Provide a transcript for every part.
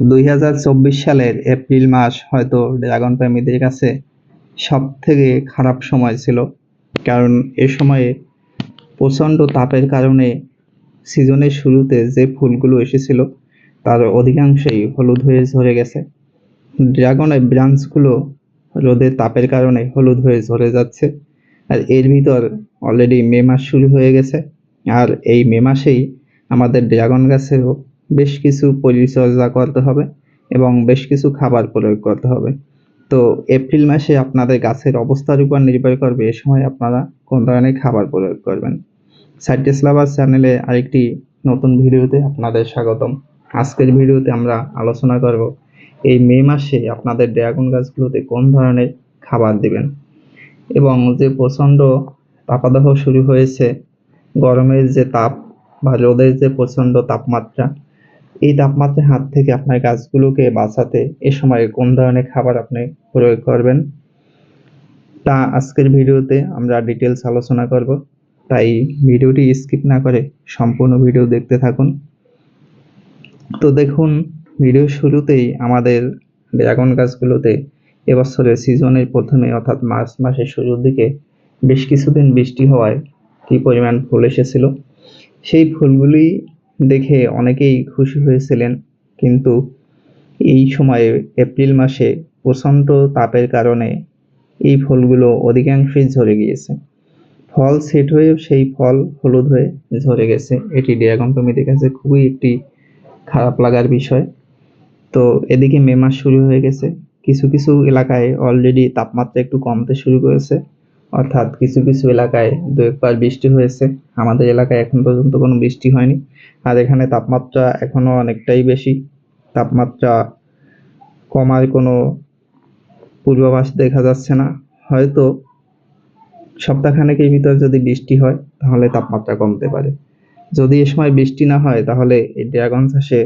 দুই হাজার চব্বিশ সালের এপ্রিল মাস হয়তো ড্রাগন প্রেমীদের কাছে সব থেকে খারাপ সময় ছিল। কারণ এ সময়ে প্রচণ্ড তাপের কারণে সিজনের শুরুতে যে ফুলগুলো এসেছিল, তার অধিকাংশই হলুদ হয়ে ঝরে গেছে। ড্রাগনের ব্রাঞ্চগুলো রোদের তাপের কারণে হলুদ হয়ে ঝরে যাচ্ছে। আর এর ভিতর অলরেডি মে মাস শুরু হয়ে গেছে। আর এই মে মাসেই আমাদের ড্রাগন গাছেরও বেশ কিছু পরিচর্যা করতে হবে এবং বেশ কিছু খাবার প্রয়োগ করতে হবে। তো এপ্রিল মাসে আপনাদের গাছের অবস্থার উপর নির্ভর করবে এ সময় আপনারা কোন ধরনের খাবার প্রয়োগ করবেন। সাইট্রাস লাভার চ্যানেলে আরেকটি নতুন ভিডিওতে আপনাদের স্বাগতম। আজকের ভিডিওতে আমরা আলোচনা করব এই মে মাসে আপনাদের ড্রাগন গাছগুলোতে কোন ধরনের খাবার দিবেন এবং যে প্রচণ্ড তাপাদাহ শুরু হয়েছে, গরমের যে তাপ বা রোদের যে প্রচণ্ড তাপমাত্রা এই তাপমাত্রার হাত থেকে আপনার গাছগুলোকে বাঁচাতে এ সময় কোন ধরনের খাবার আপনি প্রয়োগ করবেন, তা আজকের ভিডিওতে আমরা ডিটেলস আলোচনা করব। তাই ভিডিওটি স্কিপ না করে সম্পূর্ণ ভিডিও দেখতে থাকুন। তো দেখুন, ভিডিও শুরুতেই আমাদের ড্রাগন গাছগুলোতে এবছরের সিজনের প্রথমে অর্থাৎ মার্চ মাসের শুরুর দিকে বেশ কিছুদিন বৃষ্টি হওয়ায় কী পরিমাণ ফুল এসেছিল, সেই ফুলগুলি দেখে অনেকেই খুশি হয়েছিলেন, কিন্তু এই সময়ে এপ্রিল মাসে প্রচণ্ড তাপের কারণে এই ফলগুলো অধিকাংশই ঝরে গিয়েছে। ফল সেট হয়ে সেই ফল হলুদ হয়ে ঝরে গেছে। এটি ড্রাগন প্রেমীদের কাছে খুবই একটি খারাপ লাগার বিষয়। তো এদিকে মে মাস শুরু হয়ে গেছে। কিছু কিছু এলাকায় অলরেডি তাপমাত্রা একটু কমতে শুরু করেছে। অর্থাৎ কিছু কিছু এলাকায় দু একবার বৃষ্টি হয়েছে। আমাদের এলাকায় এখন পর্যন্ত কোনো বৃষ্টি হয়নি। আর এখানে তাপমাত্রা এখনও অনেকটাই বেশি। তাপমাত্রা কমার কোনো পূর্বাভাস দেখা যাচ্ছে না। হয়তো সপ্তাহখানেকের ভিতর যদি বৃষ্টি হয়, তাহলে তাপমাত্রা কমতে পারে। যদি এ সময় বৃষ্টি না হয়, তাহলে এই ড্রাগন চাষে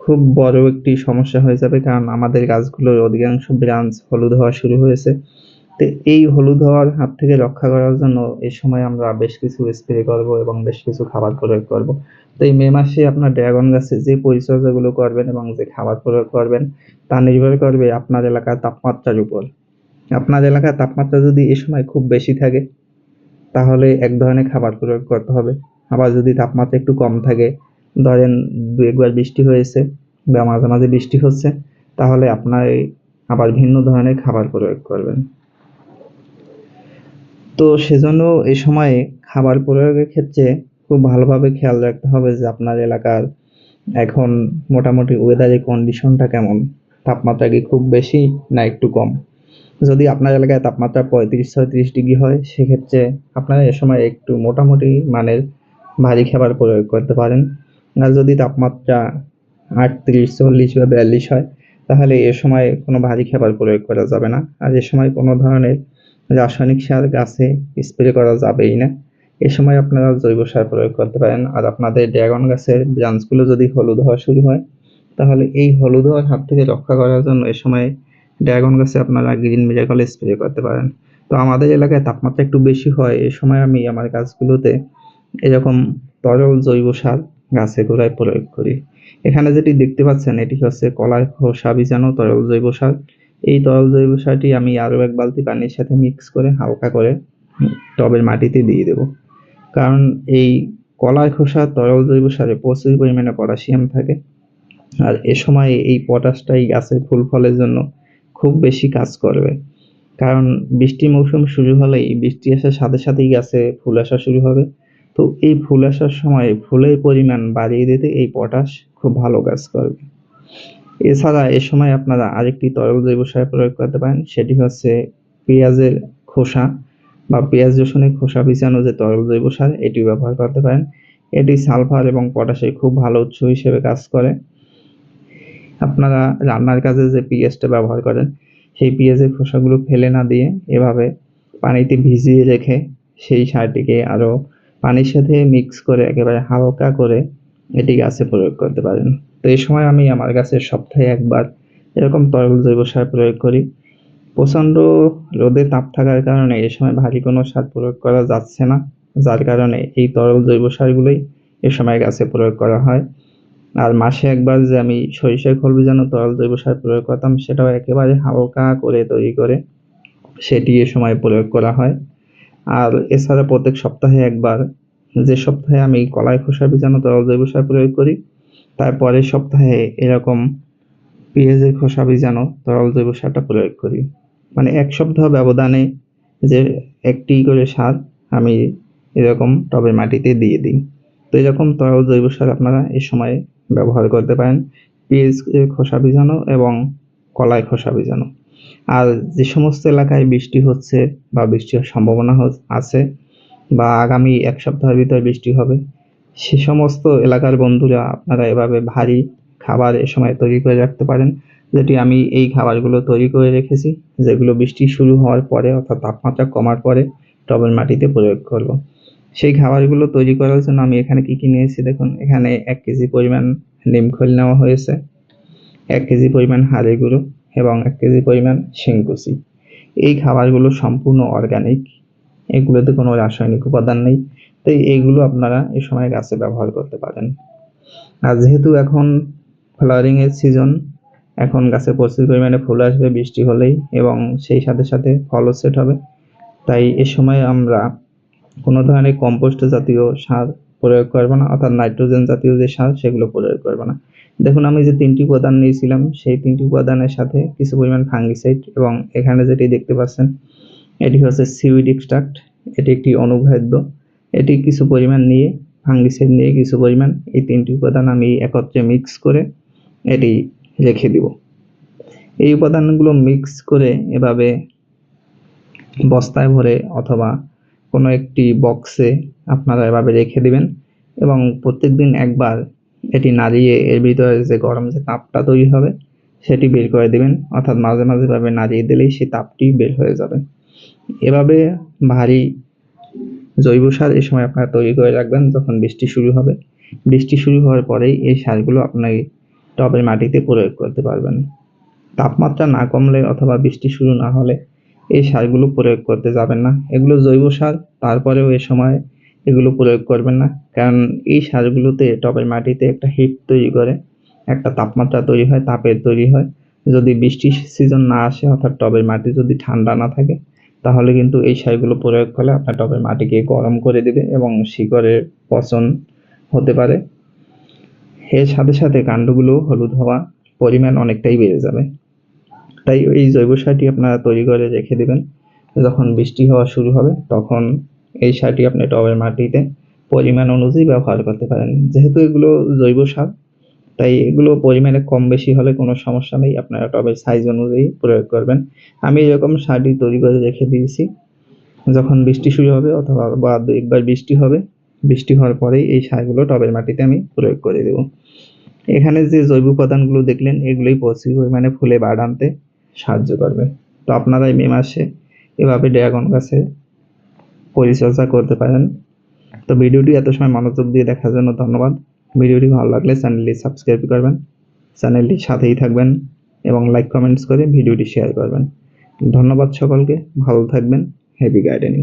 খুব বড় একটি সমস্যা হয়ে যাবে। কারণ আমাদের গাছগুলোর অধিকাংশ ব্রাঞ্চ হলুদ হওয়া শুরু হয়েছে। তো এই হলুদ হওয়ার হাত থেকে রক্ষা করার জন্য এই সময় আমরা বেশ কিছু স্প্রে করব এবং বেশ কিছু খাবার প্রয়োগ করব। তো এই মে মাসে আপনার ড্রাগন গাছে যে পরিচর্যাগুলো করবেন এবং যে খাবার প্রয়োগ করবেন, তা নির্ভর করবে আপনার এলাকার তাপমাত্রার উপর। আপনার এলাকার তাপমাত্রা যদি এ সময় খুব বেশি থাকে, তাহলে এক ধরনের খাবার প্রয়োগ করতে হবে। আবার যদি তাপমাত্রা একটু কম থাকে, ধরেন দু, একবার বৃষ্টি হয়েছে বা মাঝে মাঝে বৃষ্টি হচ্ছে, তাহলে আপনার আবার ভিন্ন ধরনের খাবার প্রয়োগ করবেন। তো সেজন্য এই সময়ে খাবার প্রয়োগের ক্ষেত্রে খুব ভালোভাবে খেয়াল রাখতে হবে যে আপনার এলাকার এখন মোটামুটি ওয়েদারের কন্ডিশনটা কেমন? তাপমাত্রা কি খুব বেশি না একটু কম? যদি আপনার এলাকায় তাপমাত্রা পঁয়ত্রিশ ছয়ত্রিশ ডিগ্রি হয়, সেক্ষেত্রে আপনারা এ সময় একটু মোটামুটি মানের ভারী খাবার প্রয়োগ করতে পারেন। আর যদি তাপমাত্রা আটত্রিশ, চল্লিশ বা বিয়াল্লিশ হয়, তাহলে এ সময় কোনো ভারী খাবার প্রয়োগ করা যাবে না। আর এ সময় কোনো ধরনের রাসায়নিক সার গাছে স্প্রে করা যাবেই না। এ সময় আপনারা জৈব সার প্রয়োগ করতে পারেন। আর আপনাদের ড্রাগন গাছের ব্রাঞ্চগুলো যদি হলুদ হওয়া শুরু হয়, তাহলে এই হলুদ হওয়ার হাত থেকে রক্ষা করার জন্য এ সময় ড্রাগন গাছে আপনারা গ্রিন মিরাকল স্প্রে করতে পারেন। তো আমাদের এলাকায় তাপমাত্রা একটু বেশি হয়, এ সময় আমি আমার গাছগুলোতে এরকম তরল জৈব সার গাছে গোড়ায় প্রয়োগ করি। এখানে যেটি দেখতে পাচ্ছেন, এটি হচ্ছে কলার খোসা বীজাণু তরল জৈব সার। এই তরল জৈব সারটি আমি আরও এক বালতি পানির সাথে মিক্স করে হালকা করে টবের মাটিতে দিয়ে দেব। কারণ এই কলার খোসা তরল জৈব সারে প্রচুর পরিমাণে পটাশিয়াম থাকে। আর এ সময় এই পটাশটাই গাছের ফুল ফলের জন্য খুব বেশি কাজ করবে। কারণ বৃষ্টি মৌসুম শুরু হলেই বৃষ্টি আসার সাথে সাথেই গাছে ফুল আসা শুরু হবে। তো এই ফুল আসার সময় ফুলের পরিমাণ বাড়িয়ে দিতে এই পটাশ খুব ভালো কাজ করবে। এছাড়া এ সময় আপনারা আরেকটি তরল জৈব সার প্রয়োগ করতে পারেন, সেটি হচ্ছে পেঁয়াজের খোসা বা পেঁয়াজ রসুনের খোসা বিছানো যে তরল জৈব সার, এটি ব্যবহার করতে পারেন। এটি সালফার এবং পটাশের খুব ভালো উৎস হিসেবে কাজ করে। আপনারা রান্নার কাজে যে পেঁয়াজটা ব্যবহার করেন, সেই পেঁয়াজের খোসাগুলো ফেলে না দিয়ে এভাবে পানিতে ভিজিয়ে রেখে সেই সারটিকে আরও পানির সাথে মিক্স করে একেবারে হালকা করে এটি গাছে প্রয়োগ করতে পারেন। তো এই সময় আমি আমার গাছের সপ্তাহে একবার এরকম তরল জৈব সার প্রয়োগ করি। প্রচণ্ড রোদে তাপ থাকার কারণে এ সময় ভারী কোনো সার প্রয়োগ করা যাচ্ছে না। যার কারণে এই তরল জৈব সারগুলোই এ সময় গাছে প্রয়োগ করা হয়। আর মাসে একবার যে আমি সরিষার খোল বীজাণু তরল জৈব সার প্রয়োগ করতাম, সেটাও একেবারে হালকা করে তৈরি করে সেটি এ সময় প্রয়োগ করা হয়। আর এছাড়া প্রত্যেক সপ্তাহে একবার, যে সপ্তাহে আমি কলাই খোসা বীজাণু তরল জৈব সার প্রয়োগ করি তার পরের সপ্তাহে এরকম পেঁয়াজের খোসা বীজাণু তরল জৈব সারটা প্রয়োগ করি। মানে এক সপ্তাহ ব্যবধানে যে একটি করে সার আমি এরকম টবে মাটিতে দিয়ে দিই। তো এরকম তরল জৈব সার আপনারা এই সময় ব্যবহার করতে পারেন। পেঁয়াজ খোসা বীজাণু এবং কলাই খোসা বীজাণু আর যে সমস্ত এলাকায় বৃষ্টি হচ্ছে বা বৃষ্টি হওয়ার সম্ভাবনা আছে বা আগামী এক সপ্তাহের ভিতর বৃষ্টি হবে সে সমস্ত এলাকার বন্ধুরা আপনারা এভাবে ভারী খাবার এ সময় তৈরি করে রাখতে পারেন। যেটি আমি এই খাবারগুলো তৈরি করে রেখেছি, যেগুলো বৃষ্টি শুরু হওয়ার পরে অর্থাৎ তাপমাত্রা কমার পরে টবের মাটিতে প্রয়োগ করব। সেই খাবারগুলো তৈরি করার জন্য আমি এখানে কি কি নিয়েছি দেখুন, এখানে এক কেজি পরিমাণ নিমখোল নেওয়া হয়েছে, এক কেজি পরিমাণ হাড়ি গুঁড়ো এবং এক কেজি পরিমাণ শিংকুচি। এই খাবারগুলো সম্পূর্ণ অর্গানিক এগুলোতে কোনো রাসায়নিক উপাদান নেই। তাই এইগুলো আপনারা এই সময় গাছে ব্যবহার করতে পারেন। আর যেহেতু এখন ফ্লাওয়ারিং এর সিজন এখন গাছে প্রচুর পরিমাণে ফুল আসবে, বৃষ্টি হলেই, এবং সেই সাথে সাথে ফলও সেট হবে। তাই এ সময় আমরা কোনো ধরনের কম্পোস্ট জাতীয় সার প্রয়োগ করব না, অর্থাৎ নাইট্রোজেন জাতীয় যে সার, সেগুলো প্রয়োগ করব না। দেখুন, আমি যে তিনটি উপাদান নিয়েছিলাম, সেই তিনটি উপাদানের সাথে কিছু পরিমাণ ফাঙ্গিসাইড এবং এখানে যেটি দেখতে পাচ্ছেন, এটি হচ্ছে সিউইড এক্সট্রাক্ট এটি একটি অনুখাদ্য। এটি কিছু পরিমাণ নিয়ে ফাঙ্গিসাইড নিয়ে কিছু পরিমাণ, এই তিনটি উপাদান আমি একত্রে মিক্স করে এটি রেখে দিব। এই উপাদানগুলো মিক্স করে এভাবে বস্তায় ভরে অথবা কোনো একটি বক্সে আপনারা এভাবে রেখে দিবেন এবং প্রত্যেক দিন একবার এটি নাড়িয়ে এর ভিতরে যে গরম যে তাপটা তৈরি হবে, সেটি বের করে দিবেন। অর্থাৎ মাঝে মাঝে এভাবে নাড়িয়ে দিলেই সেই তাপটি বের হয়ে যাবে। এভাবে ভারী জৈব সার এই সময় আপনারা তৈরি করে রাখবেন যখন বৃষ্টি শুরু হবে। বৃষ্টি শুরু হওয়ার পরেই এই সারগুলো আপনি টবের মাটিতে প্রয়োগ করতে পারবেন। তাপমাত্রা না কমলে অথবা বৃষ্টি শুরু না হলে এই সারগুলো প্রয়োগ করতে যাবেন না। এগুলো জৈব সার, তারপরেও এ সময় এগুলো প্রয়োগ করবেন না। কারণ এই সারগুলোতে টবের মাটিতে একটা হিট তৈরি করে, একটা তাপমাত্রা তৈরি হয়, তাপের তৈরি হয়। যদি বৃষ্টির সিজন না আসে অর্থাৎ টবের মাটি যদি ঠান্ডা না থাকে তাহলে কিন্তু এই সারগুলো প্রয়োগ করলে আপনার টবের মাটিকে গরম করে দেবে এবং শিকড়ের পচন হতে পারে। এর সাথে সাথে কাণ্ডগুলো হলুদ হওয়া পরিমাণ অনেকটাই বেড়ে যাবে। তাই এই জৈব সারটি আপনারা তৈরি করে রেখে দেবেন। যখন বৃষ্টি হওয়া শুরু হবে, তখন এই সারটি আপনি টবের মাটিতে পরিমাণ অনুযায়ী ব্যবহার করতে পারেন। যেহেতু এগুলো জৈব সার তাই এগুলো পরিমাণে কম বেশি হলে কোনো সমস্যা নেই। আপনারা টবের সাইজ অনুযায়ী প্রয়োগ করবেন। আমি এরকম সারটি তৈরি করে রেখে দিয়েছি। যখন বৃষ্টি শুরু হবে অথবা বা একবার বৃষ্টি হবে, বৃষ্টি হওয়ার পরেই এই সারগুলো টবের মাটিতে আমি প্রয়োগ করে দেব। এখানে যে জৈব উপাদানগুলো দেখলেন, এগুলোই প্রচুর পরিমাণে ফুলে বাড় আনতে সাহায্য করবে। তো আপনারা মে মাসে এভাবে ড্রাগন গাছের পরিচর্যা করতে পারেন। তো ভিডিওটি এত সময় মনোযোগ দিয়ে দেখার জন্য ধন্যবাদ। ভিডিওটি ভালো লাগলে চ্যানেলটি সাবস্ক্রাইব করবেন চ্যানেলটি সাথেই থাকবেন এবং লাইক কমেন্টস করে ভিডিওটি শেয়ার করবেন। ধন্যবাদ সকলকে, ভালো থাকবেন হ্যাপি গার্ডেনিং